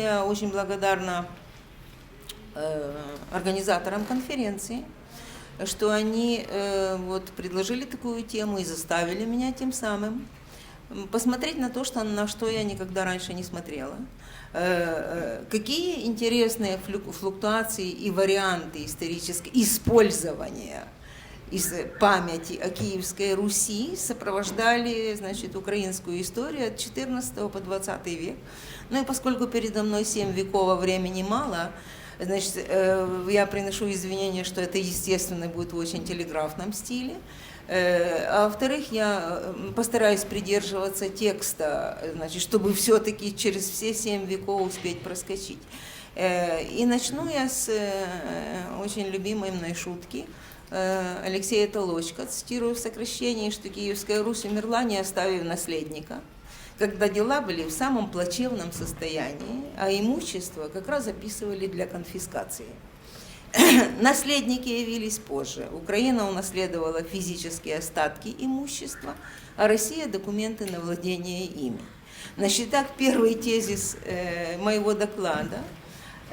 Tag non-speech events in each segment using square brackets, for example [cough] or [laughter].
Я очень благодарна э, организаторам конференции, что они э, вот предложили такую тему и заставили меня тем самым посмотреть на то, что, на что я никогда раньше не смотрела. Э, какие интересные флуктуации и варианты исторического использования из памяти о Киевской Руси сопровождали значит, украинскую историю от 14 по 20 век. Ну и поскольку передо мной 7 веков, времени мало, значит, э, я приношу извинения, что это, естественно, будет в очень телеграфном стиле. Э, а во-вторых, я постараюсь придерживаться текста, значит, чтобы все-таки через все семь веков успеть проскочить. Э, и начну я с очень любимой мной шутки – Э, Алексея Толочка, цитирую в сокращении, что Киевская Русь умерла, не оставив наследника, когда дела были в самом плачевном состоянии, а имущество как раз записывали для конфискации. [clears throat] Наследники явились позже. Украина унаследовала физические остатки имущества, а Россия – документы на владение ими. Значит, так, первый тезис э, моего доклада –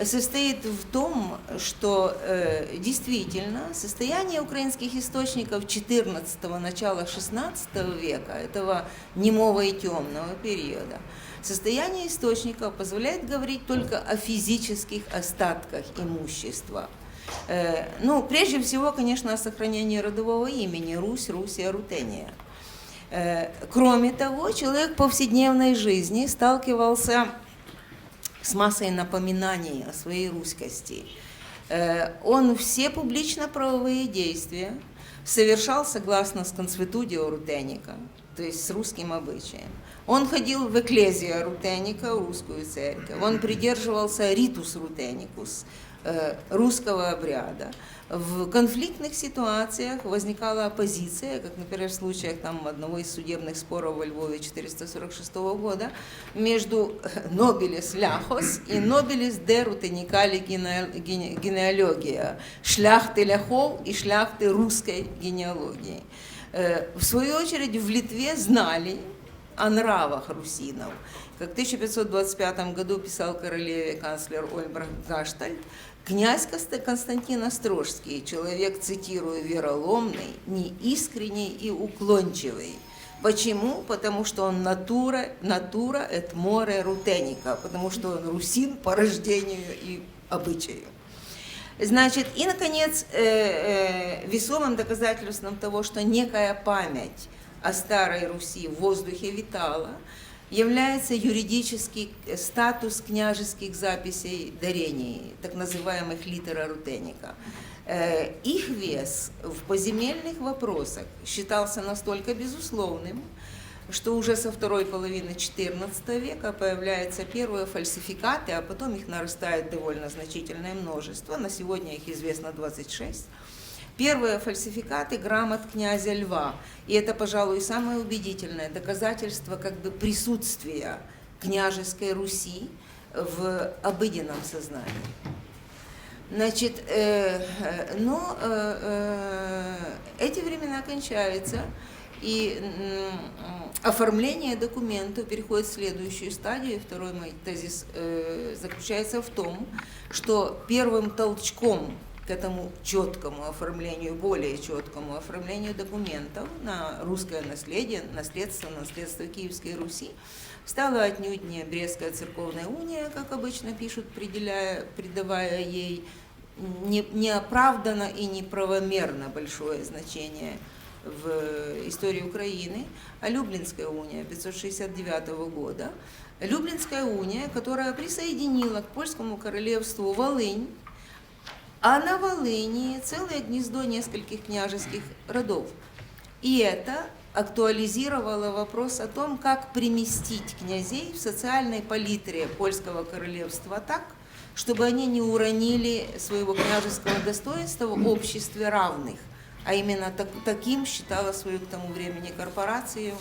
состоит в том, что э, действительно состояние украинских источников XIV, начала XVI века, этого немого и темного периода, состояние источников позволяет говорить только о физических остатках имущества. Э, ну, прежде всего, конечно, о сохранении родового имени Русь, Русия, Рутения. Э, кроме того, человек в повседневной жизни сталкивался массой напоминаний о своей русскости. Э, он все публично-правовые действия совершал согласно с консветудио Рутеника, то есть с русским обычаем. Он ходил в эклезию Рутеника, русскую церковь. Он придерживался ритус рутеникус, русского обряда. В конфликтных ситуациях возникала оппозиция, как, например, в случаях там, одного из судебных споров во Львове 446 года, между нобилис ляхос и нобилис де рутеникали генеалогия, шляхты ляхов и шляхты русской генеалогии. Э, в свою очередь в Литве знали о нравах русинов. Как в 1525 году писал королеве канцлер Ольбрах Гаштальд, Князь Константин Острожский, человек, цитирую, вероломный, неискренний и уклончивый. Почему? Потому что он натура, натура et море рутеника, потому что он русин по рождению и обычаю. Значит, и, наконец, э, э, весомым доказательством того, что некая память о старой Руси в воздухе витала – является юридический статус княжеских записей дарений, так называемых литера рутеника. Э, их вес в поземельных вопросах считался настолько безусловным, что уже со второй половины XIV века появляются первые фальсификаты, а потом их нарастает довольно значительное множество. На сегодня их известно 26 Первые фальсификаты грамот князя Льва. И это, пожалуй, самое убедительное доказательство как бы присутствия княжеской Руси в обыденном сознании. Значит, э, э, но э, э, эти времена кончаются, и э, оформление документа переходит в следующую стадию. Второй мой тезис э, заключается в том, что первым толчком к этому четкому оформлению, более четкому оформлению документов на русское наследие, наследство, наследство Киевской Руси, стала отнюдь не Брестская церковная уния, как обычно пишут, придавая, придавая ей неоправданно и неправомерно большое значение в истории Украины, а Люблинская уния 569 года. Люблинская уния, которая присоединила к польскому королевству Волынь, а на Волыни целое гнездо нескольких княжеских родов. И это актуализировало вопрос о том, как приместить князей в социальной палитре польского королевства так, чтобы они не уронили своего княжеского достоинства в обществе равных. А именно так, таким считала свою к тому времени корпорацию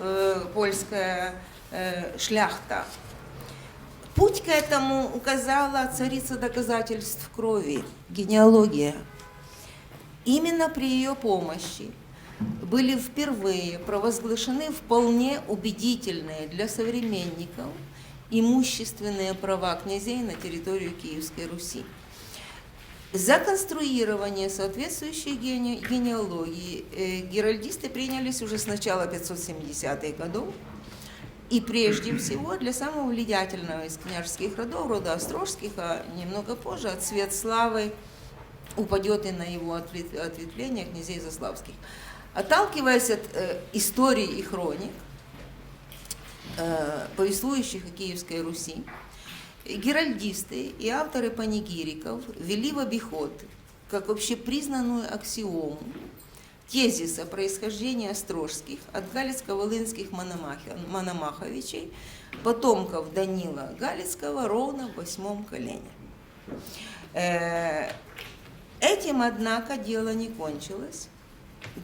э, польская э, шляхта. Путь к этому указала царица доказательств крови, генеалогия. Именно при ее помощи были впервые провозглашены вполне убедительные для современников имущественные права князей на территорию Киевской Руси. За конструирование соответствующей гене генеалогии э, геральдисты принялись уже с начала 570-х годов, и прежде всего для самого влиятельного из княжеских родов, рода Острожских, а немного позже от свет славы упадет и на его ответвление князей Заславских. Отталкиваясь от э, истории и хроник, э, повествующих о Киевской Руси, геральдисты и авторы панигириков ввели в обиход как общепризнанную аксиому тезис о происхождении Острожских от галицко-волынских мономаховичей, потомков Данила Галицкого ровно в восьмом колене. Э, этим, однако, дело не кончилось.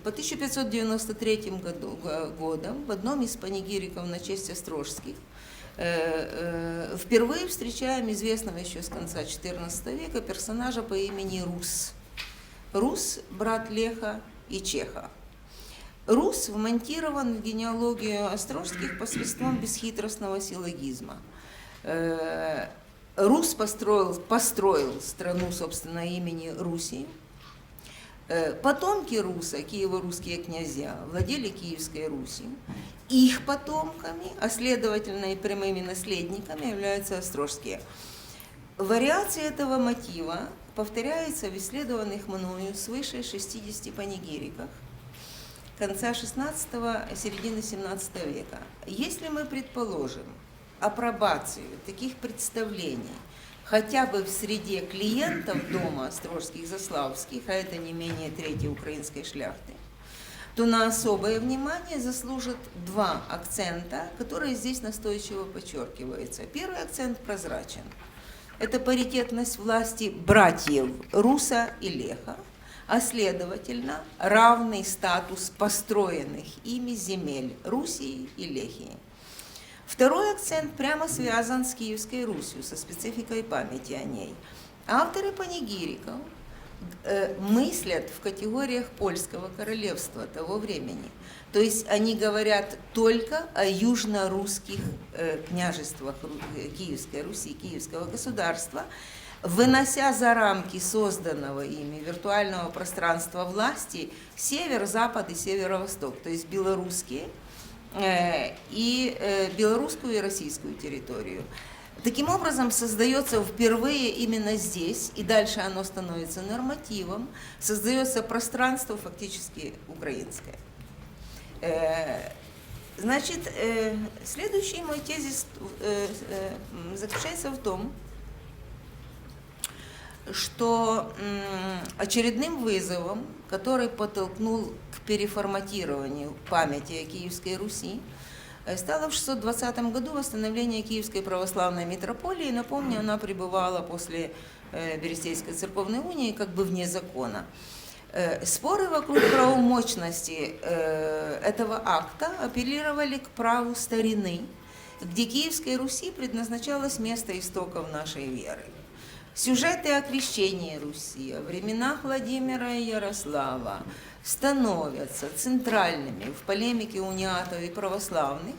По 1593 году, годам в одном из панигириков на честь Острожских э, э, впервые встречаем известного еще с конца XIV века персонажа по имени Рус. Рус, брат Леха и Чеха. Рус вмонтирован в генеалогию Острожских посредством бесхитростного силлогизма. Э, Рус построил, построил страну, собственно, имени Руси. Э, потомки Руса, киево-русские князья, владели Киевской Русью. Их потомками, а следовательно и прямыми наследниками являются острожские. Вариации этого мотива повторяется в исследованных мною свыше 60 панигириках конца 16-го, середины 17 века. Если мы предположим апробацию таких представлений хотя бы в среде клиентов дома Острожских Заславских, а это не менее третьей украинской шляхты, то на особое внимание заслужат два акцента, которые здесь настойчиво подчеркиваются. Первый акцент прозрачен – это паритетность власти братьев Руса и Леха, а следовательно равный статус построенных ими земель Руси и Лехии. Второй акцент прямо связан с Киевской Русью, со спецификой памяти о ней. Авторы панигириков мыслят в категориях польского королевства того времени – то есть они говорят только о южно-русских э, княжествах э, Киевской Руси, Киевского государства, вынося за рамки созданного ими виртуального пространства власти север, запад и северо-восток, то есть белорусские э, и э, белорусскую и российскую территорию. Таким образом, создается впервые именно здесь, и дальше оно становится нормативом, создается пространство фактически украинское. Э, значит, э, следующий мой тезис э, заключается в том, что очередным вызовом, который подтолкнул к переформатированию памяти о Киевской Руси, стало в 620 году восстановление Киевской православной митрополии. Напомню, она пребывала после Берестейской церковной унии как бы вне закона. Э, споры вокруг правомочности э, этого акта апеллировали к праву старины, где Киевской Руси предназначалось место истоков нашей веры. Сюжеты о крещении Руси, о временах Владимира и Ярослава становятся центральными в полемике униатов и православных,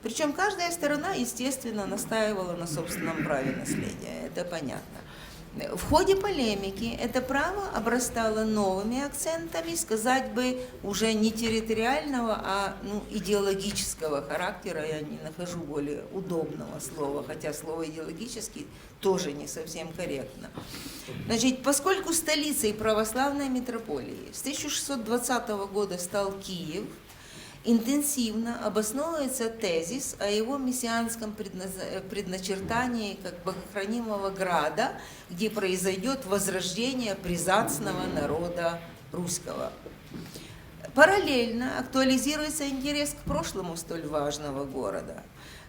причем каждая сторона, естественно, настаивала на собственном праве наследия, это понятно. В ходе полемики это право обрастало новыми акцентами, сказать бы, уже не территориального, а ну, идеологического характера. Я не нахожу более удобного слова, хотя слово идеологический тоже не совсем корректно. Значит, поскольку столицей православной митрополии с 1620 года стал Киев – интенсивно обосновывается тезис о его мессианском предначертании как богохранимого града, где произойдет возрождение призацного народа русского. Параллельно актуализируется интерес к прошлому столь важного города.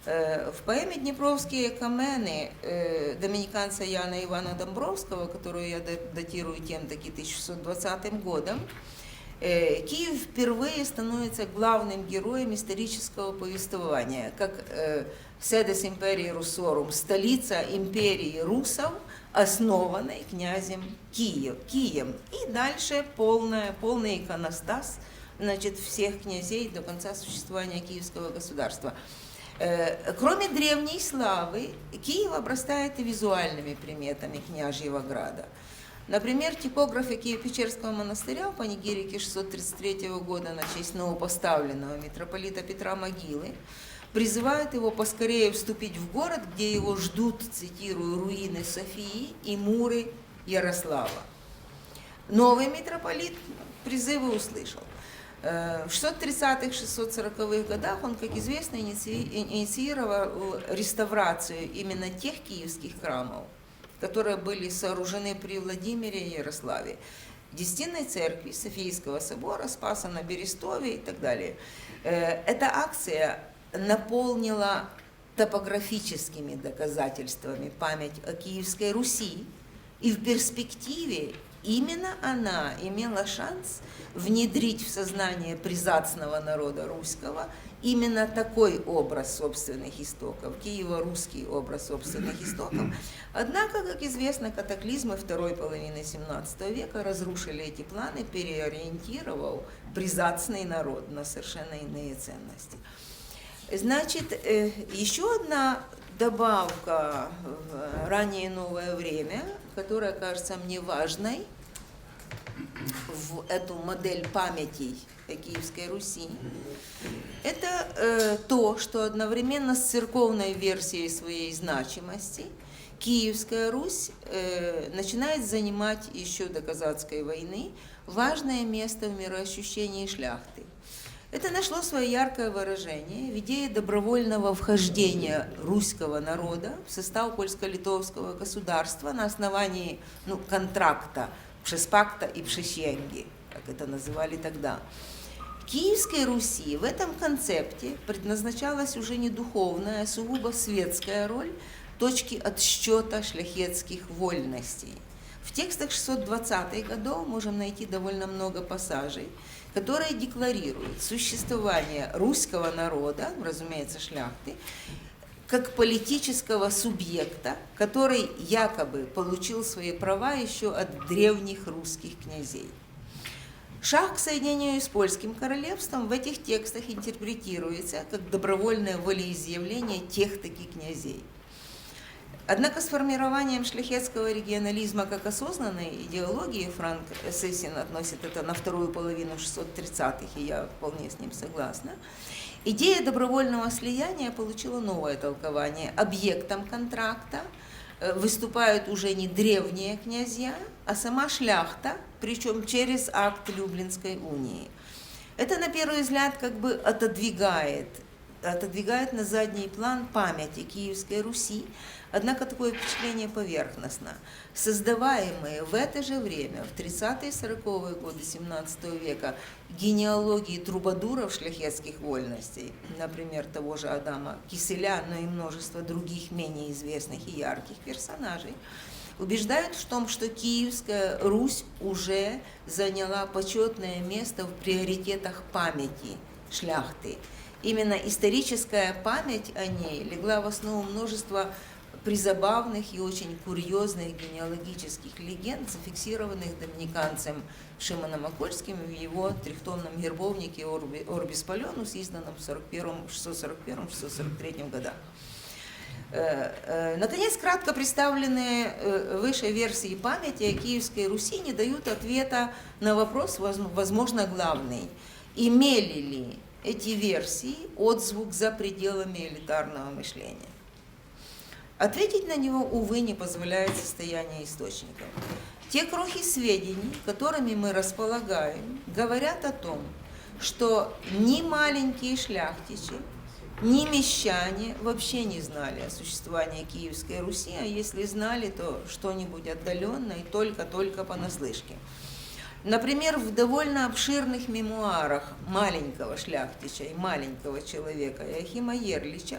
Э, в поэме «Днепровские камены» э, доминиканца Яна Ивана Домбровского, которую я датирую тем таки 1620 годом, Э, Киев впервые становится главным героем исторического повествования, как э, Седес империи Русорум, столица империи русов, основанной князем Киев, Кием. И дальше полная, полный иконостас значит, всех князей до конца существования Киевского государства. Э, кроме древней славы, Киев обрастает и визуальными приметами княжьего града. Например, типографы Киево-Печерского монастыря в панигирике 633 года на честь новопоставленного митрополита Петра Могилы призывают его поскорее вступить в город, где его ждут, цитирую, руины Софии и муры Ярослава. Новый митрополит призывы услышал. Э, в 630-640-х годах он, как известно, инициировал реставрацию именно тех киевских храмов, которые были сооружены при Владимире и Ярославе. Десятинной церкви, Софийского собора, Спаса на Берестове и так далее. Э, эта акция наполнила топографическими доказательствами память о Киевской Руси, и в перспективе именно она имела шанс внедрить в сознание призацного народа русского именно такой образ собственных истоков, киево-русский образ собственных [coughs] истоков. Однако, как известно, катаклизмы второй половины XVII века разрушили эти планы, переориентировав призацный народ на совершенно иные ценности. Значит, э, еще одна добавка в раннее новое время, которая кажется мне важной в эту модель памяти Киевской Руси, это э, то, что одновременно с церковной версией своей значимости Киевская Русь э, начинает занимать еще до Казацкой войны важное место в мироощущении шляхты. Это нашло свое яркое выражение в идее добровольного вхождения русского народа в состав польско-литовского государства на основании ну, контракта Пшеспакта и Пшещенги, как это называли тогда. Киевской Руси в этом концепте предназначалась уже не духовная, а сугубо светская роль точки отсчета шляхетских вольностей. В текстах 620-х годов можем найти довольно много пассажей, которая декларирует существование русского народа, разумеется, шляхты, как политического субъекта, который якобы получил свои права еще от древних русских князей. Шаг к соединению с польским королевством в этих текстах интерпретируется как добровольное волеизъявление тех таких князей – Однако с формированием шляхетского регионализма как осознанной идеологии, Франк Сессин относит это на вторую половину 630-х, и я вполне с ним согласна, идея добровольного слияния получила новое толкование. Объектом контракта э, выступают уже не древние князья, а сама шляхта, причем через акт Люблинской унии. Это, на первый взгляд, как бы отодвигает, отодвигает на задний план памяти Киевской Руси, Однако такое впечатление поверхностно. Создаваемые в это же время, в 30-е 40-е годы 17 века, генеалогии трубадуров шляхетских вольностей, например, того же Адама Киселя, но и множество других менее известных и ярких персонажей, убеждают в том, что Киевская Русь уже заняла почетное место в приоритетах памяти шляхты. Именно историческая память о ней легла в основу множества призабавных и очень курьезных генеалогических легенд, зафиксированных доминиканцем Шимоном Акольским в его трехтонном гербовнике Орби, Орбис Паленус, изданном в 641-643 годах. Э, э, наконец, кратко представленные э, выше версии памяти о Киевской Руси не дают ответа на вопрос, возможно, главный. Имели ли эти версии отзвук за пределами элитарного мышления? Ответить на него, увы, не позволяет состояние источников. Те крохи сведений, которыми мы располагаем, говорят о том, что ни маленькие шляхтичи, ни мещане вообще не знали о существовании Киевской Руси, а если знали, то что-нибудь отдаленное и только-только понаслышке. Например, в довольно обширных мемуарах маленького шляхтича и маленького человека Яхима Ерлича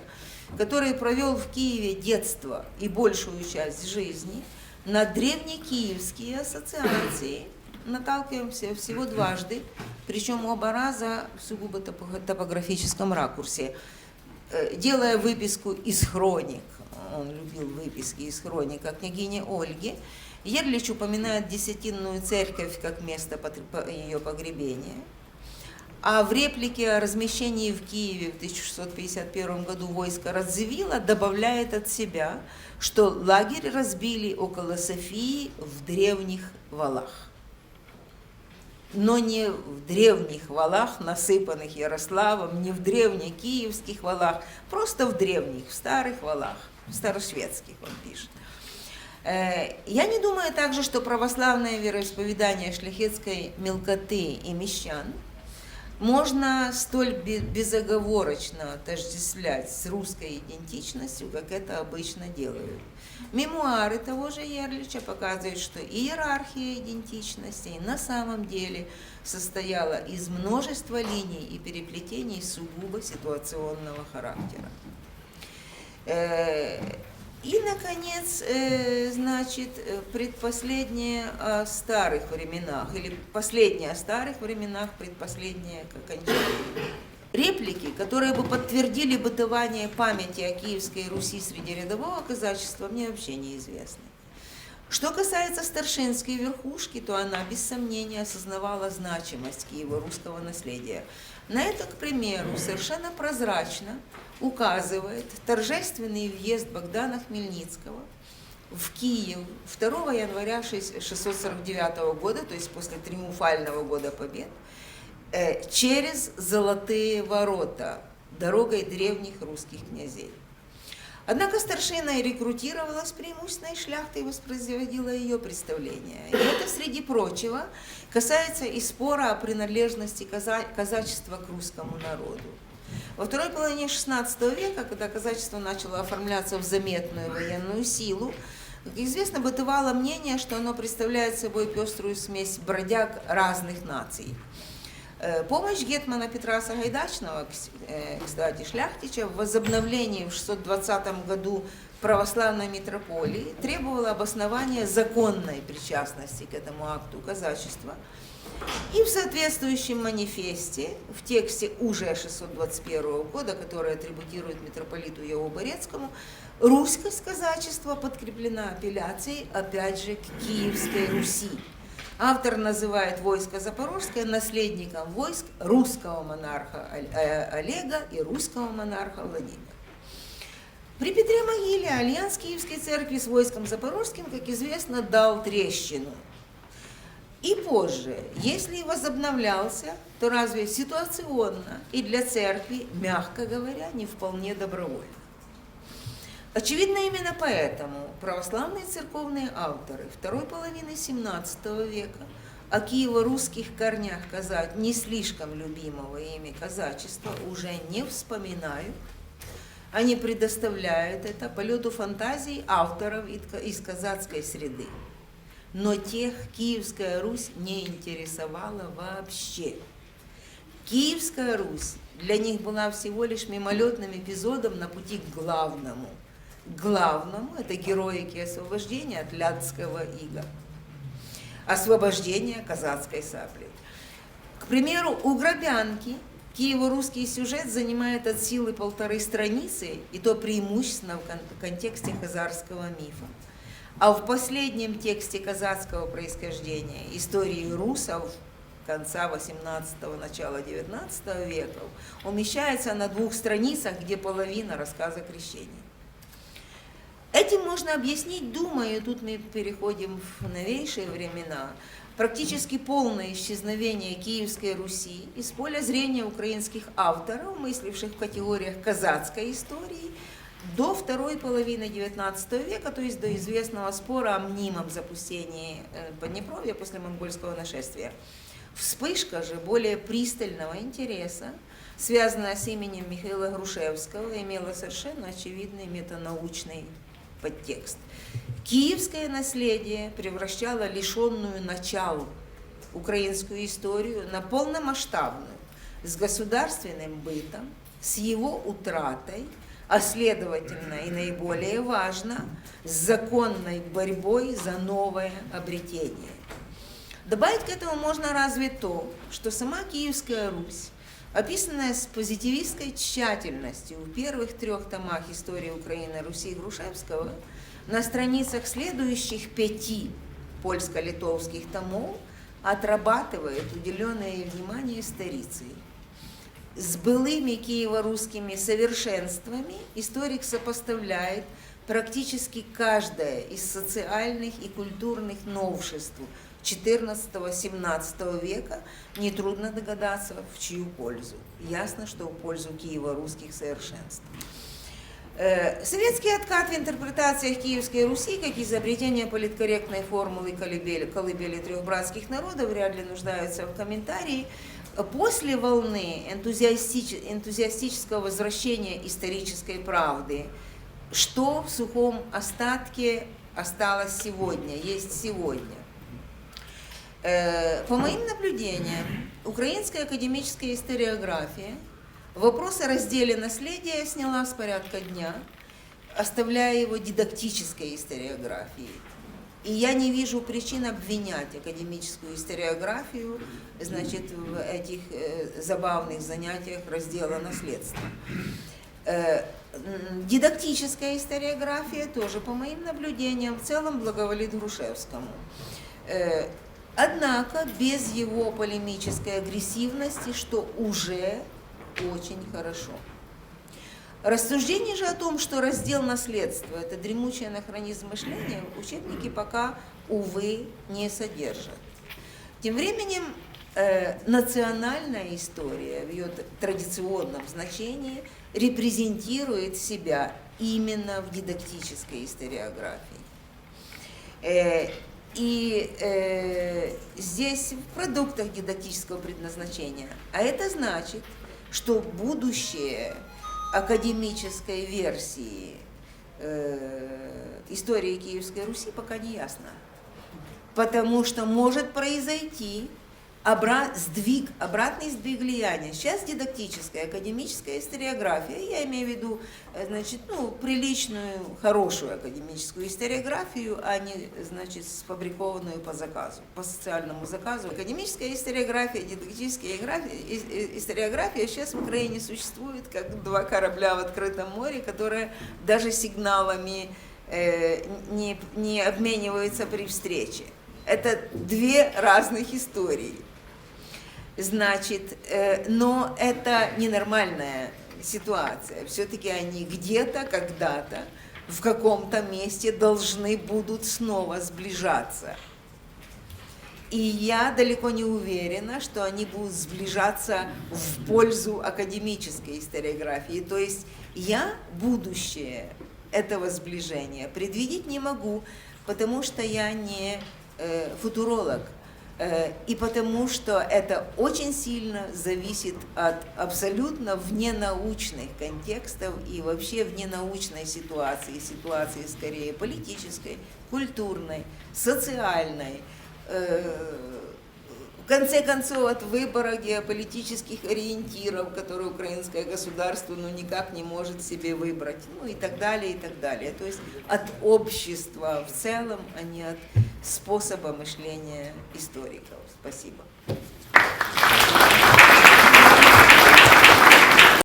который провел в Киеве детство и большую часть жизни, на древнекиевские ассоциации наталкиваемся всего дважды, причем оба раза в сугубо топографическом ракурсе. Э, делая выписку из хроник, он любил выписки из хроник о княгине Ольге, Ерлич упоминает Десятинную церковь как место ее погребения – А в реплике о размещении в Киеве в 1651 году войска Радзивилла добавляет от себя, что лагерь разбили около Софии в древних валах. Но не в древних валах, насыпанных Ярославом, не в древних киевских валах, просто в древних, в старых валах, в старошведских, он пишет. Э, я не думаю также, что православное вероисповедание шляхетской мелкоты и мещан – можно столь безоговорочно отождествлять с русской идентичностью, как это обычно делают. Мемуары того же Ерлича показывают, что иерархия идентичностей на самом деле состояла из множества линий и переплетений сугубо ситуационного характера. И, наконец, э, значит, э, предпоследнее о старых временах, или последнее о старых временах, предпоследнее к окончанию. Реплики, которые бы подтвердили бытование памяти о Киевской Руси среди рядового казачества, мне вообще неизвестны. Что касается старшинской верхушки, то она без сомнения осознавала значимость киево-русского наследия. На это, к примеру, совершенно прозрачно указывает торжественный въезд Богдана Хмельницкого в Киев 2 января 649 года, то есть после триумфального года побед, э, через Золотые ворота, дорогой древних русских князей. Однако старшина рекрутировалась преимущественно из шляхты и воспроизводила ее представления. И это, среди прочего, касается и спора о принадлежности казачества к русскому народу. Во второй половине XVI века, когда казачество начало оформляться в заметную военную силу, как известно, бытовало мнение, что оно представляет собой пеструю смесь бродяг разных наций. Помощь Гетмана Петра Сагайдачного, кстати, Шляхтича, в возобновлении в 620 году православной митрополии требовала обоснования законной причастности к этому акту казачества – и в соответствующем манифесте, в тексте уже 621 года, который атрибутирует митрополиту Борецкому, русское казачество подкреплено апелляцией, опять же, к Киевской Руси. Автор называет войско Запорожское наследником войск русского монарха э, Олега и русского монарха Владимира. При Петре Могиле альянс Киевской церкви с войском Запорожским, как известно, дал трещину – и позже, если и возобновлялся, то разве ситуационно и для церкви, мягко говоря, не вполне добровольно. Очевидно, именно поэтому православные церковные авторы второй половины XVII века о киево-русских корнях казать не слишком любимого ими казачества уже не вспоминают, они предоставляют это полету фантазий авторов из казацкой среды но тех Киевская Русь не интересовала вообще. Киевская Русь для них была всего лишь мимолетным эпизодом на пути к главному. Главному – это героики освобождения от Лядского ига. Освобождение казацкой саблей. К примеру, у Грабянки Киево-русский сюжет занимает от силы полторы страницы, и то преимущественно в контексте хазарского мифа. А в последнем тексте казацкого происхождения истории русов конца 18-го, начала 19 века умещается на двух страницах, где половина рассказа крещения. Этим можно объяснить, думаю, тут мы переходим в новейшие времена, практически полное исчезновение Киевской Руси из поля зрения украинских авторов, мысливших в категориях казацкой истории – до второй половины XIX века, то есть до известного спора о мнимом запустении э, Поднепровья после монгольского нашествия. Вспышка же более пристального интереса, связанная с именем Михаила Грушевского, имела совершенно очевидный метанаучный подтекст. Киевское наследие превращало лишенную начал украинскую историю на полномасштабную, с государственным бытом, с его утратой – а следовательно и наиболее важно, с законной борьбой за новое обретение. Добавить к этому можно разве то, что сама Киевская Русь, описанная с позитивистской тщательностью в первых трех томах истории Украины Руси Грушевского, на страницах следующих пяти польско-литовских томов отрабатывает уделенное внимание старицей – с былыми киево-русскими совершенствами историк сопоставляет практически каждое из социальных и культурных новшеств XIV-XVII века, нетрудно догадаться, в чью пользу. Ясно, что в пользу киево-русских совершенств. Э, советский откат в интерпретациях Киевской Руси, как изобретение политкорректной формулы колыбели, колыбели трех братских народов, вряд ли нуждаются в комментарии. После волны энтузиастич, энтузиастического возвращения исторической правды, что в сухом остатке осталось сегодня, есть сегодня. Э, по моим наблюдениям, украинская академическая историография – Вопрос о разделе наследия сняла с порядка дня, оставляя его дидактической историографией. И я не вижу причин обвинять академическую историографию значит, в этих э, забавных занятиях раздела наследства. Э, дидактическая историография тоже, по моим наблюдениям, в целом благоволит Грушевскому. Однако без его полемической агрессивности, что уже очень хорошо. Рассуждение же о том, что раздел наследства – это дремучий анахронизм мышления, учебники пока, увы, не содержат. Тем временем э, национальная история в ее традиционном значении репрезентирует себя именно в дидактической историографии. Э, и э, здесь в продуктах дидактического предназначения. А это значит – что будущее академической версии э, истории Киевской Руси пока не ясно. Потому что может произойти обрат, сдвиг, обратный сдвиг влияния. Сейчас дидактическая, академическая историография, я имею в виду, э, значит, ну, приличную, хорошую академическую историографию, а не, значит, сфабрикованную по заказу, по социальному заказу. Академическая историография, дидактическая историография сейчас в Украине существует, как два корабля в открытом море, которые даже сигналами э, не, не обмениваются при встрече. Это две разных истории. Значит, э, но это ненормальная ситуация. Все-таки они где-то, когда-то, в каком-то месте должны будут снова сближаться. И я далеко не уверена, что они будут сближаться в пользу академической историографии. То есть я будущее этого сближения предвидеть не могу, потому что я не э, футуролог. Э, и потому что это очень сильно зависит от абсолютно вненаучных контекстов и вообще вненаучной ситуации, ситуации скорее политической, культурной, социальной, э, конце концов, от выбора геополитических ориентиров, которые украинское государство ну, никак не может себе выбрать, ну и так далее, и так далее. То есть от общества в целом, а не от способа мышления историков. Спасибо.